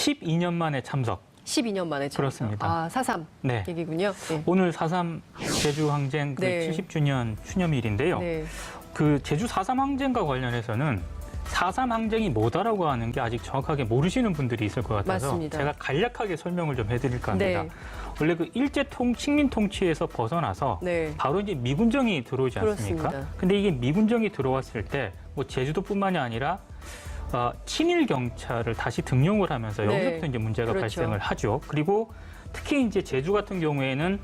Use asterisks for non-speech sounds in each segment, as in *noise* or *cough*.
12년 만에 참석. 12년 만에 참석. 그렇습니다. 아, 4.3 네. 얘기군요. 네. 오늘 4.3 제주 항쟁 그 네. 70주년 추념일인데요. 네. 그 제주 4.3 항쟁과 관련해서는 4.3 항쟁이 뭐다라고 하는 게 아직 정확하게 모르시는 분들이 있을 것 같아서 맞습니다. 제가 간략하게 설명을 좀 해드릴까 합니다. 네. 원래 그 일제 통 식민 통치에서 벗어나서 네. 바로 이제 미군정이 들어오지 않습니까? 그렇습니다. 근데 이게 미군정이 들어왔을 때 뭐 제주도뿐만이 아니라 어, 친일 경찰을 다시 등용을 하면서 네. 여기서부터 이제 문제가 그렇죠. 발생을 하죠. 그리고 특히 이제 제주 같은 경우에는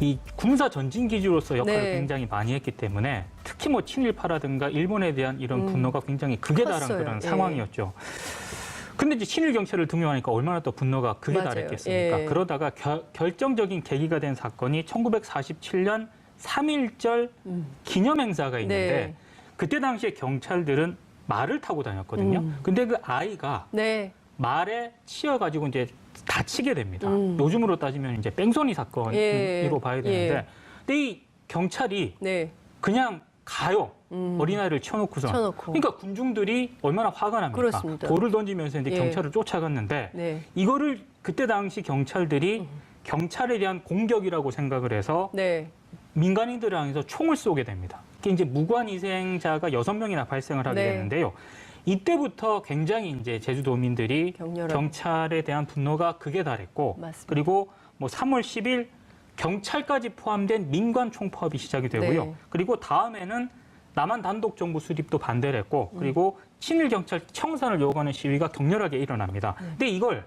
이 군사 전진 기지로서 역할을 네. 굉장히 많이 했기 때문에 특히 뭐 친일파라든가 일본에 대한 이런 음. 분노가 굉장히 극에 달한. 그런 예. 상황이었죠. 근데 이제 친일 경찰을 등용하니까 얼마나 또 분노가 극에 맞아요. 달했겠습니까? 예. 그러다가 결, 결정적인 계기가 된 사건이 1947년 3.1절 음. 기념 행사가 있는데 네. 그때 당시에 경찰들은 말을 타고 다녔거든요. 음. 근데 그 아이가 네. 말에 치여가지고 이제 다치게 됩니다. 음. 요즘으로 따지면 이제 뺑소니 사건으로 예. 봐야 되는데, 예. 근데 이 경찰이 네. 그냥 가요. 음. 어린아이를 치워놓고서. 쳐놓고. 그러니까 군중들이 얼마나 화가 납니까? 그렇습니다. 돌을 던지면서 이제 예. 경찰을 쫓아갔는데 네. 이거를 그때 당시 경찰들이 음. 경찰에 대한 공격이라고 생각을 해서 네. 민간인들을 향해서 총을 쏘게 됩니다. 이게 이제 무관 희생자가 여섯 명이나 발생을 하게 네. 되는데요. 이때부터 굉장히 이제 제주도민들이 격렬한. 경찰에 대한 분노가 극에 달했고 맞습니다. 그리고 뭐 3월 10일 경찰까지 포함된 민관 총파업이 시작이 되고요. 네. 그리고 다음에는 남한 단독 정부 수립도 반대를 했고 음. 그리고 친일 경찰 청산을 요구하는 시위가 격렬하게 일어납니다. 네. 근데 이걸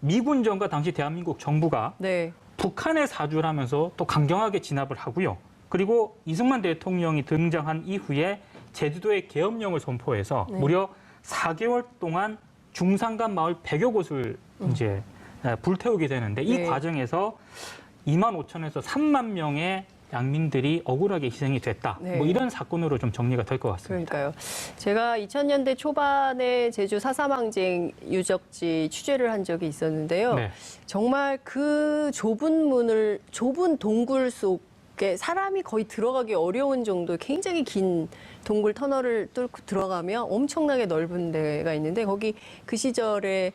미군 정과 당시 대한민국 정부가 네. 북한에 사주를 하면서 또 강경하게 진압을 하고요. 그리고 이승만 대통령이 등장한 이후에 제주도에 계엄령을 선포해서 네. 무려 4개월 동안 중산간 마을 100여 곳을 이제 에, 불태우게 되는데 이 음. 네. 과정에서 2만 5천에서 3만 명의 양민들이 억울하게 희생이 됐다. 네. 뭐 이런 사건으로 좀 정리가 될 것 같습니다. 그러니까요. 제가 2000년대 초반에 제주 4.3 항쟁 유적지 취재를 한 적이 있었는데요. 네. 정말 그 좁은 문을 좁은 동굴 속에 사람이 거의 들어가기 어려운 정도 굉장히 긴 동굴 터널을 뚫고 들어가면 엄청나게 넓은 데가 있는데 거기 그 시절에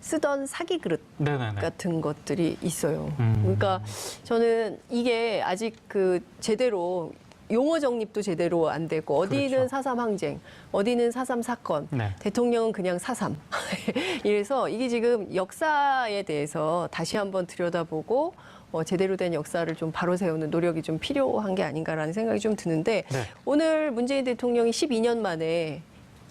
쓰던 사기 그릇 네네네. 같은 것들이 있어요. 음. 그러니까 저는 이게 아직 그 제대로 용어 정립도 제대로 안 되고 어디는 그렇죠. 사삼 항쟁, 어디는 사삼 사건, 네. 대통령은 그냥 사삼. *laughs* 이래서 이게 지금 역사에 대해서 다시 한번 들여다보고 어, 제대로 된 역사를 좀 바로 세우는 노력이 좀 필요한 게 아닌가라는 생각이 좀 드는데 네. 오늘 문재인 대통령이 12년 만에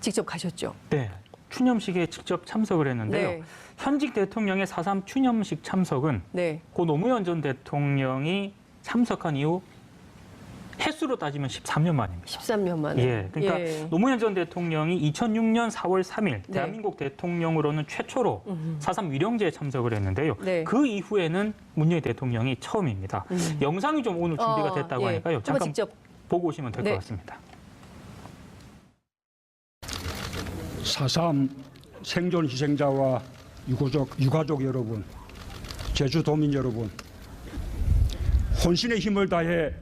직접 가셨죠. 네. 추념식에 직접 참석을 했는데요. 네. 현직 대통령의 4.3 추념식 참석은 네. 고 노무현 전 대통령이 참석한 이후 횟수로 따지면 13년 만입니다. 13년 만에. 예, 그러니까 예. 노무현 전 대통령이 2006년 4월 3일 네. 대한민국 대통령으로는 최초로 음. 4.3 위령제에 참석을 했는데요. 네. 그 이후에는 문재인 대통령이 처음입니다. 음. 영상이 좀 오늘 준비가 어, 됐다고 예. 하니까요. 잠깐 직접 보고 오시면 될것 네. 같습니다. 4.3 생존 희생자와 유가족, 유가족 여러분, 제주도민 여러분, 혼신의 힘을 다해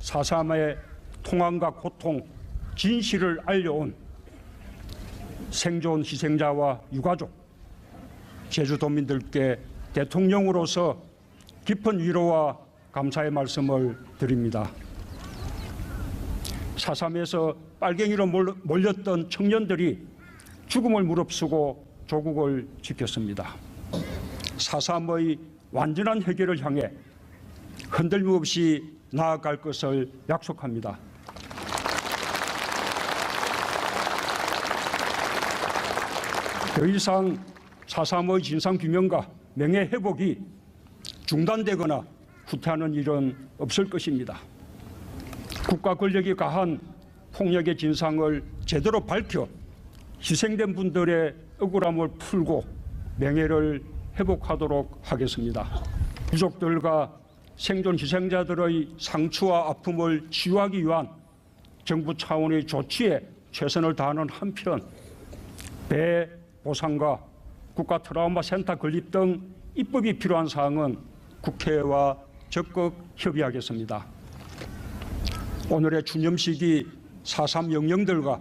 4.3의 통항과 고통, 진실을 알려온 생존 희생자와 유가족, 제주도민들께 대통령으로서 깊은 위로와 감사의 말씀을 드립니다. 4.3에서 빨갱이로 몰- 몰렸던 청년들이 죽음을 무릅쓰고 조국을 지켰습니다. 4.3의 완전한 해결을 향해 흔들림 없이 나아갈 것을 약속합니다. 더 이상 4.3의 진상규명과 명예회복이 중단되거나 후퇴하는 일은 없을 것입니다. 국가 권력이 가한 폭력의 진상을 제대로 밝혀 희생된 분들의 억울함을 풀고 명예를 회복하도록 하겠습니다. 유족들과 생존 희생자들의 상처와 아픔을 치유하기 위한 정부 차원의 조치에 최선을 다하는 한편 배 보상과 국가 트라우마 센터 건립 등 입법이 필요한 사항은 국회와 적극 협의하겠습니다. 오늘의 추념식이 4.3 영령들과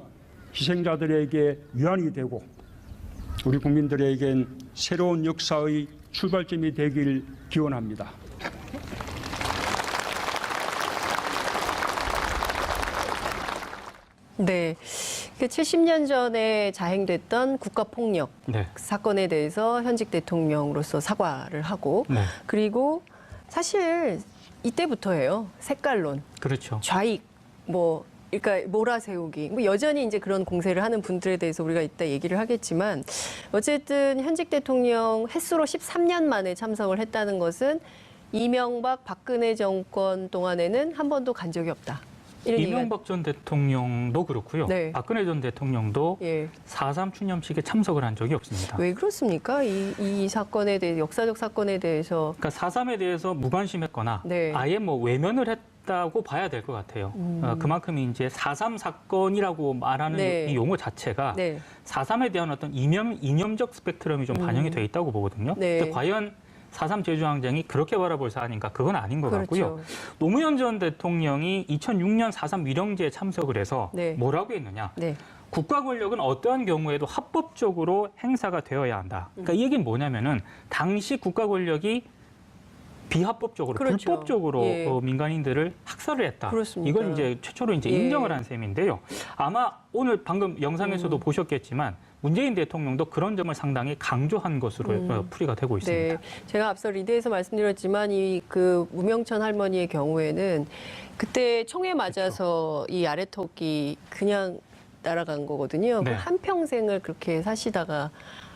희생자들에게 위안이 되고 우리 국민들에겐 새로운 역사의 출발점이 되길 기원합니다. 네. 70년 전에 자행됐던 국가폭력 네. 사건에 대해서 현직 대통령으로서 사과를 하고 네. 그리고 사실 이때부터예요. 색깔론, 그렇죠. 좌익, 뭐 그러니까 몰아세우기. 뭐 여전히 이제 그런 공세를 하는 분들에 대해서 우리가 이따 얘기를 하겠지만 어쨌든 현직 대통령 횟수로 13년 만에 참석을 했다는 것은 이명박 박근혜 정권 동안에는 한 번도 간 적이 없다. 이명박 전 대통령도 그렇고요. 네. 박근혜 전 대통령도 예. 4.3 추념식에 참석을 한 적이 없습니다. 왜 그렇습니까? 이, 이 사건에 대해 역사적 사건에 대해서 그러니까 4.3에 대해서 무관심했거나 네. 아예 뭐 외면을 했 다고 봐야 될 것 같아요. 어, 그만큼 이제 4.3 사건이라고 말하는 네. 이 용어 자체가 네. 4.3에 대한 어떤 이념, 이념적 스펙트럼이 좀 반영이 돼 있다고 보거든요. 네. 근데 과연 4.3 제주항쟁이 그렇게 바라볼 사안인가? 그건 아닌 것 같고요. 그렇죠. 노무현 전 대통령이 2006년 4.3 위령제에 참석을 해서 네. 뭐라고 했느냐? 네. 국가 권력은 어떠한 경우에도 합법적으로 행사가 되어야 한다. 그러니까 이 얘기는 뭐냐면은 당시 국가 권력이 비합법적으로 그렇죠. 불법적으로 예. 어, 민간인들을 학살을 했다. 그렇습니다. 이걸 이제 최초로 이제 예. 인정을 한 셈인데요. 아마 오늘 방금 영상에서도 음. 보셨겠지만 문재인 대통령도 그런 점을 상당히 강조한 것으로 어, 풀이가 되고 있습니다. 네, 제가 앞서 리드에서 말씀드렸지만 이 그 무명천 할머니의 경우에는 그때 총에 맞아서 이 아래턱이 그냥 날아간 거거든요. 네. 한 평생을 그렇게 사시다가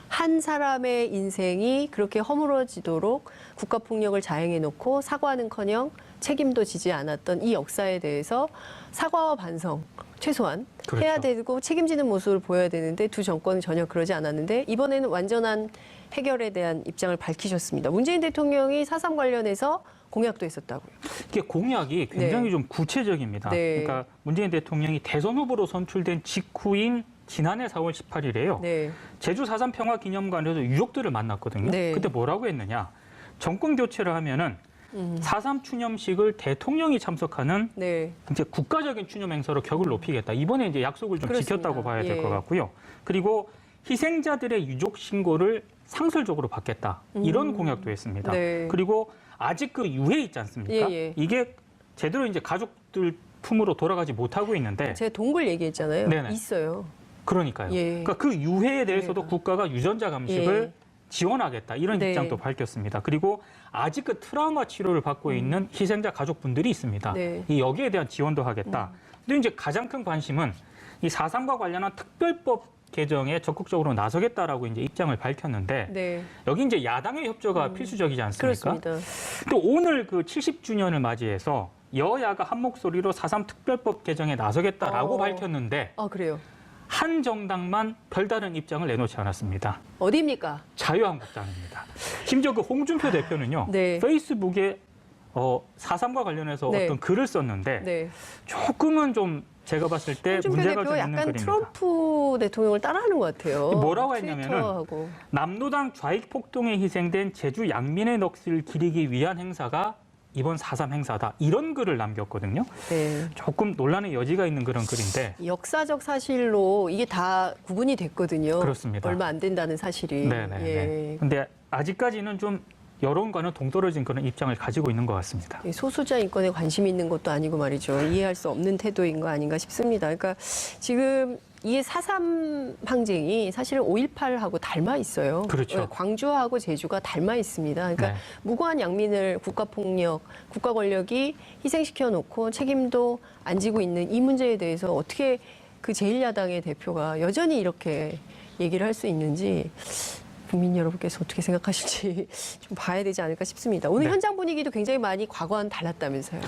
한 사람의 인생이 그렇게 허물어지도록 국가 폭력을 자행해 놓고 사과는커녕 책임도 지지 않았던 이 역사에 대해서 사과와 반성 최소한 그렇죠. 해야 되고 책임지는 모습을 보여야 되는데 두 정권은 전혀 그러지 않았는데 이번에는 완전한 해결에 대한 입장을 밝히셨습니다. 문재인 대통령이 사삼 관련해서 공약도 했었다고요. 이게 공약이 굉장히 네. 좀 구체적입니다. 네. 그러니까 문재인 대통령이 대선 후보로 선출된 직후인 지난해 4월 18일에요. 네. 제주 4.3 평화 기념관에서 유족들을 만났거든요. 네. 그때 뭐라고 했느냐. 정권 교체를 하면은 음. 4.3 추념식을 대통령이 참석하는 네. 이제 국가적인 추념 행사로 격을 높이겠다. 이번에 이제 약속을 좀 그렇습니다. 지켰다고 봐야 될 예. 것 같고요. 그리고 희생자들의 유족 신고를 상설적으로 받겠다. 이런 공약도 했습니다. 음. 네. 그리고 아직 그 유해 있지 않습니까? 예, 예. 이게 제대로 이제 가족들 품으로 돌아가지 못하고 있는데 제가 동굴 얘기했잖아요. 네네. 있어요. 그러니까요. 예. 그러니까 그 유해에 대해서도 유해가. 국가가 유전자 감식을 예. 지원하겠다 이런 네. 입장도 밝혔습니다. 그리고 아직 그 트라우마 치료를 받고 있는 희생자 가족분들이 있습니다. 음. 네. 이 여기에 대한 지원도 하겠다. 근데 이제 가장 큰 관심은 이 4.3과 관련한 특별법 개정에 적극적으로 나서겠다라고 이제 입장을 밝혔는데 네. 여기 이제 야당의 협조가 필수적이지 않습니까? 그렇습니다. 또 오늘 그 70주년을 맞이해서 여야가 한 목소리로 4.3 특별법 개정에 나서겠다라고 어. 밝혔는데 아, 그래요. 한 정당만 별다른 입장을 내놓지 않았습니다. 어디입니까? 자유한국당입니다. 심지어 그 홍준표 대표는요. 네. 페이스북에 어, 4.3과 관련해서 네. 어떤 글을 썼는데 네. 조금은 좀 제가 봤을 때 홍준표 문제가 좀 있는 약간 글입니다. 트럼프 대통령을 따라하는 것 같아요. 뭐라고 했냐면은 트위터하고. 남노당 좌익 폭동에 희생된 제주 양민의 넋을 기리기 위한 행사가 이번 4.3 행사다. 이런 글을 남겼거든요. 네. 조금 논란의 여지가 있는 그런 글인데 역사적 사실로 이게 다 구분이 됐거든요. 그렇습니다. 얼마 안 된다는 사실이. 네네. 예. 근데 아직까지는 좀 여론과는 동떨어진 그런 입장을 가지고 있는 것 같습니다. 이 소수자 인권에 관심이 있는 것도 아니고 말이죠. 이해할 수 없는 태도인 거 아닌가 싶습니다. 그러니까 지금 이 사삼 항쟁이 사실은 5.18하고 닮아 있어요. 그렇죠. 예, 광주하고 제주가 닮아 있습니다. 그러니까 네. 무고한 양민을 국가폭력, 국가 권력이 희생시켜 놓고 책임도 안 지고 있는 이 문제에 대해서 어떻게 그 제1야당의 대표가 여전히 이렇게 얘기를 할 수 있는지 국민 여러분께서 어떻게 생각하실지 *laughs* 좀 봐야 되지 않을까 싶습니다. 오늘 네. 현장 분위기도 굉장히 많이 과거와는 달랐다면서요.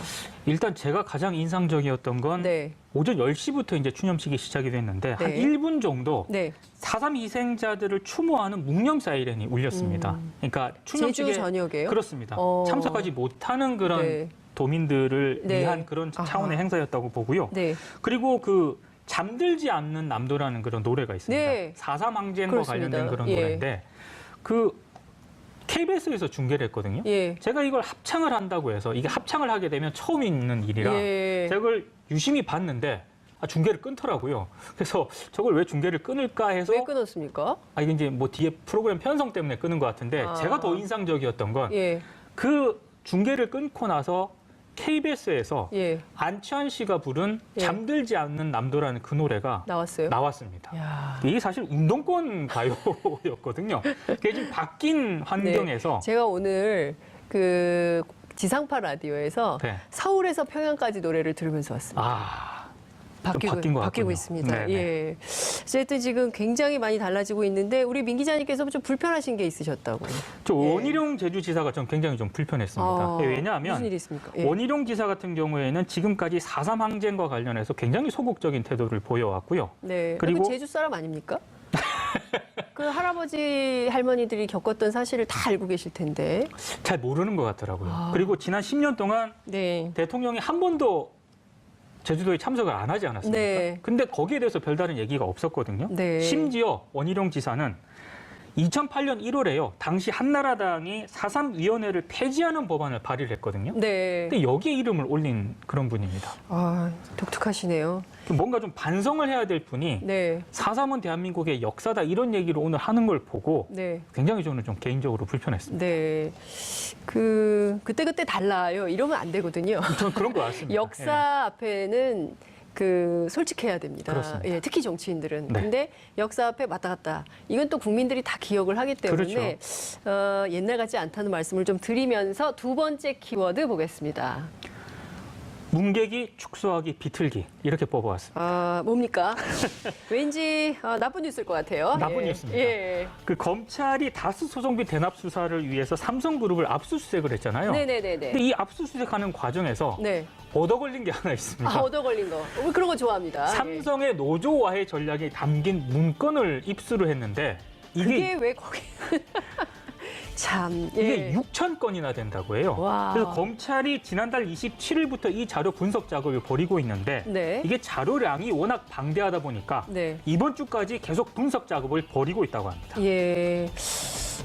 일단 제가 가장 인상적이었던 건 네. 오전 10시부터 이제 추념식이 시작이 됐는데 한 네. 1분 정도 네. 4.3 희생자들을 추모하는 묵념 사이렌이 울렸습니다. 그러니까 추념식에 음. 저녁에요? 그렇습니다. 어. 참석하지 못하는 그런 네. 도민들을 네. 위한 그런 아하. 차원의 행사였다고 보고요. 네. 그리고 그 잠들지 않는 남도라는 그런 노래가 있습니다. 네. 4.3 항쟁과. 관련된 그런 예. 노래인데 그 KBS에서 중계를 했거든요. 예. 제가 이걸 합창을 한다고 해서 이게 합창을 하게 되면 처음 있는 일이라 예. 제가 그걸 유심히 봤는데 아, 중계를 끊더라고요. 그래서 저걸 왜 중계를 끊을까 해서 왜 끊었습니까? 아 이게 이제 뭐 뒤에 프로그램 편성 때문에 끊은 것 같은데 아. 제가 더 인상적이었던 건 예, 그 중계를 끊고 나서 KBS에서 예, 안치환 씨가 부른 예. 잠들지 않는 남도라는 그 노래가 나왔어요. 나왔습니다. 야. 이게 사실 운동권 가요였거든요. 그게 지금 바뀐 환경에서 제가 오늘 그 지상파 라디오에서 네. 서울에서 평양까지 노래를 들으면서 왔습니다. 아, 바뀌고, 바뀐 것 바뀌고. 있습니다. 네네. 예. 어쨌든 지금 굉장히 많이 달라지고 있는데 우리 민 기자님께서 좀 불편하신 게 있으셨다고. 저 예. 원희룡 제주지사가 좀 굉장히 좀 불편했습니다. 아, 예, 왜냐하면 무슨 일이 있습니까? 예. 원희룡 지사 같은 경우에는 지금까지 4.3 항쟁과 관련해서 굉장히 소극적인 태도를 보여왔고요. 네. 그리고- 그리고 제주 사람 아닙니까? *laughs* 그 할아버지 할머니들이 겪었던 사실을 다 알고 계실 텐데. 잘 모르는 것 같더라고요. 아. 그리고 지난 10년 동안 네. 대통령이 한 번도 제주도에 참석을 안 하지 않았습니까? 네. 근데 거기에 대해서 별다른 얘기가 없었거든요. 네. 심지어 원희룡 지사는 2008년 1월에요. 당시 한나라당이 4.3 위원회를 폐지하는 법안을 발의를 했거든요. 네. 근데 여기에 이름을 올린 그런 분입니다. 아, 독특하시네요. 뭔가 좀 반성을 해야 될 분이 네. 4.3은 대한민국의 역사다 이런 얘기를 오늘 하는 걸 보고 네. 굉장히 저는 좀 개인적으로 불편했습니다. 네. 그 그때그때 달라요. 이러면 안 되거든요. 저는 그런 것 같습니다. *laughs* 역사 앞에는 그 솔직해야 됩니다. 그렇습니다. 예, 특히 정치인들은. 네. 근데 역사 앞에 왔다 갔다. 이건 또 국민들이 다 기억을 하기 때문에 그렇죠. 어, 옛날 같지 않다는 말씀을 좀 드리면서 두 번째 키워드 보겠습니다. 예. 문객이 축소하기 비틀기 이렇게 뽑아왔습니다. 아, 뭡니까? *laughs* 왠지 어, 나쁜 뉴스일 것 같아요. 나쁜 예. 뉴스입니다. 예. 그 검찰이 다스 소송비 대납 수사를 위해서 삼성그룹을 압수수색을 했잖아요. 네네네네. 근데 이 압수수색하는 과정에서 네. 얻어 걸린 게 하나 있습니다. 아, 얻어 걸린 거. 어, 그런 거 좋아합니다. 예. 삼성의 노조와해 전략이 담긴 문건을 입수를 했는데 이게 그게 왜 거기 *laughs* 참 이게 예. 6천 건이나 된다고 해요. 와. 그래서 검찰이 지난달 27일부터 이 자료 분석 작업을 벌이고 있는데 네. 이게 자료량이 워낙 방대하다 보니까 네. 이번 주까지 계속 분석 작업을 벌이고 있다고 합니다. 예.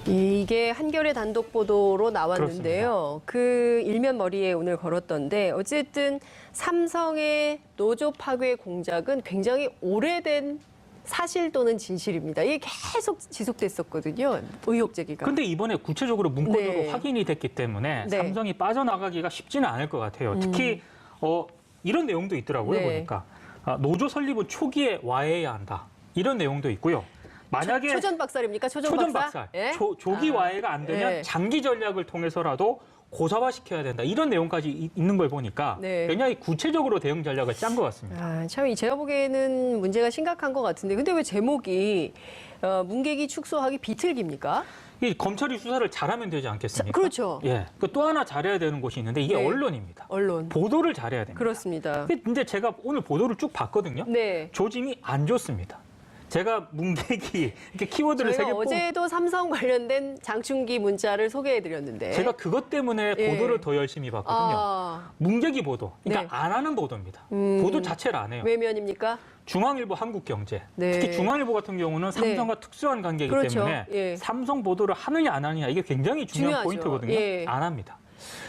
이게 한겨레 단독 보도로 나왔는데요. 그 일면 머리에 오늘 걸었던데 어쨌든 삼성의 노조 파괴 공작은 굉장히 오래된 사실 또는 진실입니다. 이게 계속 지속됐었거든요. 의혹 제기가. 근데 이번에 구체적으로 문건으로 네. 확인이 됐기 때문에 네. 음. 삼성이 빠져나가기가 쉽지는 않을 것 같아요. 특히 어, 이런 내용도 있더라고요. 네. 보니까 아, 노조 설립은 초기에 와해해야 한다. 이런 내용도 있고요. 만약에 초, 전 박살입니까? 초전, 초전 박살? 박살, 예? 조, 조기 아, 와해가 안 되면 예. 장기 전략을 통해서라도 고사화시켜야 된다. 이런 내용까지 이- 있는 걸 보니까 네. 굉장히 구체적으로 대응 전략을 짠 것 같습니다. 아, 참, 이 제가 보기에는 문제가 심각한 것 같은데, 근데 왜 제목이 어, 문객이 축소하기 비틀기입니까? 이 검찰이 수사를 잘하면 되지 않겠습니까? 자, 그렇죠. 예. 그 또 하나 잘해야 되는 곳이 있는데 이게 네. 언론입니다. 언론. 보도를 잘해야 됩니다. 그렇습니다. 근데 제가 오늘 보도를 쭉 봤거든요. 네. 조짐이 안 좋습니다. 제가 문객이 이렇게 키워드를 세개 저희가 뽑. 어제도 삼성 관련된 장충기 문자를 소개해드렸는데. 제가 그것 때문에 예. 보도를 더 열심히 봤거든요. 아, 문객이 보도, 그러니까 네. 안 하는 보도입니다. 음. 보도 자체를 안 해요. 외면입니까? 중앙일보, 한국경제. 네. 특히 중앙일보 같은 경우는 삼성과 특수한 관계이기 그렇죠. 때문에 예. 삼성 보도를 하느냐 안 하느냐 이게 굉장히 중요한 중요하죠. 포인트거든요. 예. 안 합니다.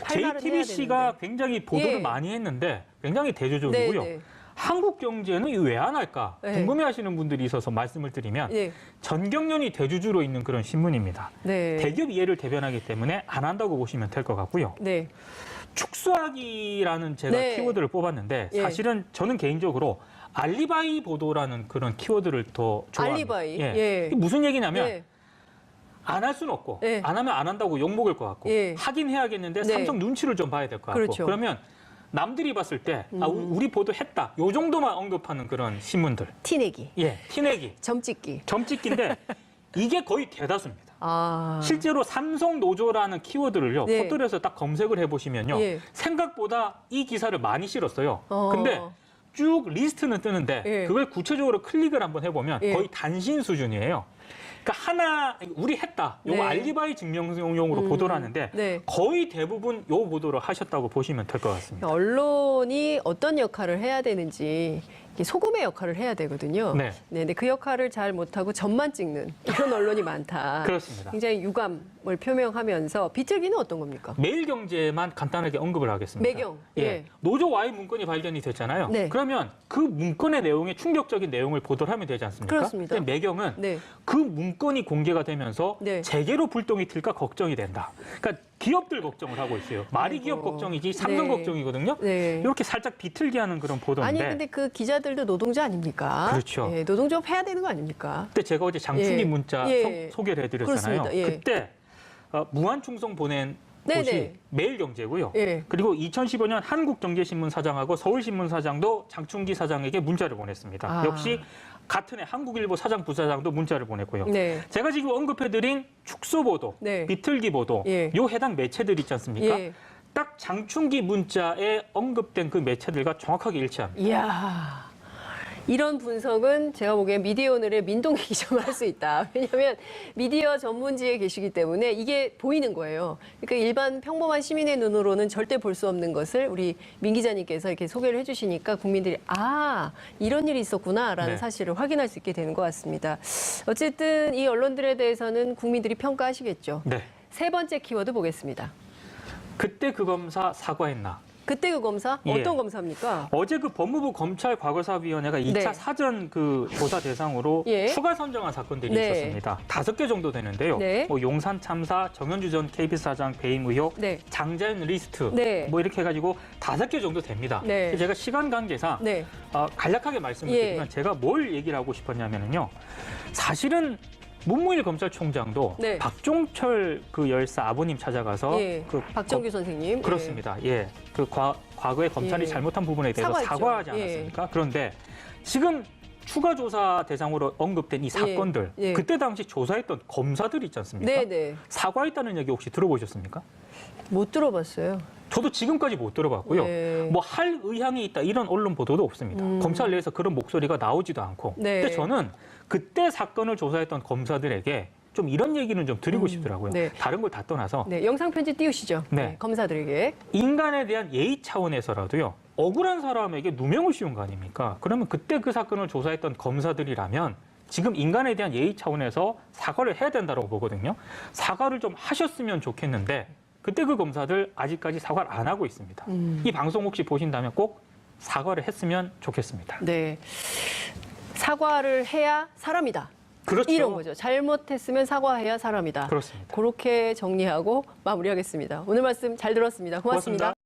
JTBC가. 굉장히 보도를 예. 많이 했는데 굉장히 대조적이고요. 네, 네. 한국 경제는 왜 안 할까 네. 궁금해하시는 분들이 있어서 말씀을 드리면 네. 전경련이 대주주로 있는 그런 신문입니다. 네. 대기업 이해를 대변하기 때문에 안 한다고 보시면 될 것 같고요. 네. 축소하기라는 제가 네. 키워드를 뽑았는데 예. 사실은 저는 개인적으로 알리바이 보도라는 그런 키워드를 더 좋아합니다. 알리바이. 예. 예. 무슨 얘기냐면 네. 안할 수는 없고 예. 안 하면 안 한다고 욕 먹을 것 같고 예. 하긴 해야겠는데 네. 삼성 눈치를 좀 봐야 될 것 같고 그렇죠. 음. 그러면 남들이 봤을 때 아, 우- 우리 보도 했다 요 정도만 언급하는 그런 신문들 티내기. 예 티내기 점찍기. 점찍기인데 *laughs* 이게 거의 대다수입니다. 아. 실제로 삼성 노조라는 키워드를요 네. 포털에서 딱 검색을 해보시면요 예. 생각보다 이 기사를 많이 실었어요. 어. 근데 쭉 리스트는 뜨는데 예. 그걸 구체적으로 클릭을 한번 해보면 예. 거의 단신 수준이에요. 그러니까 하나 우리 했다. 요거 네. 알리바이 증명용으로 음. 보도를 하는데 네. 거의 대부분 요 보도를 하셨다고 보시면 될 것 같습니다. 언론이 어떤 역할을 해야 되는지 소금의 역할을 해야 되거든요. 네. 네, 근데 그 역할을 잘 못하고 점만 찍는 이런 언론이 많다. 그렇습니다. 굉장히 유감을 표명하면서 비틀기는 어떤 겁니까? 매일경제만 간단하게 언급을 하겠습니다. 매경, 예. 예. 노조 와해 문건이 발견이 됐잖아요. 네. 그러면 그 문건의 내용에 충격적인 내용을 보도를 하면 되지 않습니까? 그렇습니다. 근데 매경은 네. 그 문건이 공개가 되면서 네. 재계로 불똥이 튈까 걱정이 된다. 그러니까 기업들 걱정을 하고 있어요. 말이. 기업 걱정이지 삼성 네. 걱정이거든요. 네. 이렇게 살짝 비틀기하는 그런 보도인데. 아니 근데 그 기자들도 노동자 아닙니까? 그렇죠. 예, 노동조합 해야 되는 거 아닙니까? 그때 제가 어제 장충기 예. 문자 예. 소, 소개를 해드렸잖아요. 그렇습니다. 예. 그때 어, 무한 충성 보낸 네네. 곳이 매일경제고요. 예. 그리고 2015년 한국경제신문 사장하고 서울신문 사장도 장충기 사장에게 문자를 보냈습니다. 아. 역시 같은 해 한국일보 사장 부사장도 문자를 보냈고요. 네. 제가 지금 언급해드린 축소 보도, 네. 비틀기 보도, 예. 요 해당 매체들 있지 않습니까? 예. 딱 장충기 문자에 언급된 그 매체들과 정확하게 일치합니다. 이야. 이런 분석은 제가 보기엔 미디어 오늘의 민동기 *laughs* 기자만 할 수 있다. 왜냐하면 미디어 전문지에 계시기 때문에 이게 보이는 거예요. 그러니까 일반 평범한 시민의 눈으로는 절대 볼 수 없는 것을 우리 민 기자님께서 이렇게 소개를 해주시니까 국민들이 아 이런 일이 있었구나라는 네. 사실을 확인할 수 있게 되는 것 같습니다. 어쨌든 이 언론들에 대해서는 국민들이 평가하시겠죠. 네. 세 번째 키워드 보겠습니다. 그때 그 검사 사과했나? 그때 그 검사 예. 어떤 검사입니까? 어제 그 법무부 검찰 과거사위원회가 2차 네. 사전 그 조사 대상으로 예. 추가 선정한 사건들이 네. 있었습니다. 다섯 개 정도 되는데요. 네. 뭐 용산 참사, 정현주 전 KBS 사장 배임 의혹, 네. 장자연 리스트, 네. 뭐 이렇게 해가지고 다섯 개 정도 됩니다. 네. 제가 시간 관계상 네. 어, 간략하게 말씀을 예. 드리면 제가 뭘 얘기를 하고 싶었냐면요. 사실은 문무일 검찰총장도 네. 박종철 그 열사 아버님 찾아가서 예. 그 박정규 선생님. 예. 그렇습니다. 예. 그 과, 과거에 검찰이 예. 잘못한 부분에 대해서 사과했죠. 사과하지 예. 않았습니까? 그런데 지금 추가 조사 대상으로 언급된 이 사건들 예. 그때 당시 조사했던 검사들 있지 않습니까? 네, 네. 사과했다는 얘기 혹시 들어보셨습니까? 못 들어봤어요. 저도 지금까지 못 들어봤고요. 예. 뭐할 의향이 있다 이런 언론 보도도 없습니다. 음. 검찰 내에서 그런 목소리가 나오지도 않고. 네. 근데 저는 그때 사건을 조사했던 검사들에게 좀 이런 얘기는 좀 드리고 싶더라고요. 네. 다른 걸 다 떠나서 네, 영상 편지 띄우시죠. 네. 검사들에게. 인간에 대한 예의 차원에서라도요. 억울한 사람에게 누명을 씌운 거 아닙니까? 그러면 그때 그 사건을 조사했던 검사들이라면 지금 인간에 대한 예의 차원에서 사과를 해야 된다고 보거든요. 사과를 좀 하셨으면 좋겠는데 그때 그 검사들 아직까지 사과를 안 하고 있습니다. 음. 이 방송 혹시 보신다면 꼭 사과를 했으면 좋겠습니다. 네. 사과를 해야 사람이다. 그렇죠. 이런 거죠. 잘못했으면 사과해야 사람이다. 그렇습니다. 그렇게 정리하고 마무리하겠습니다. 오늘 말씀 잘 들었습니다 고맙습니다. 고맙습니다.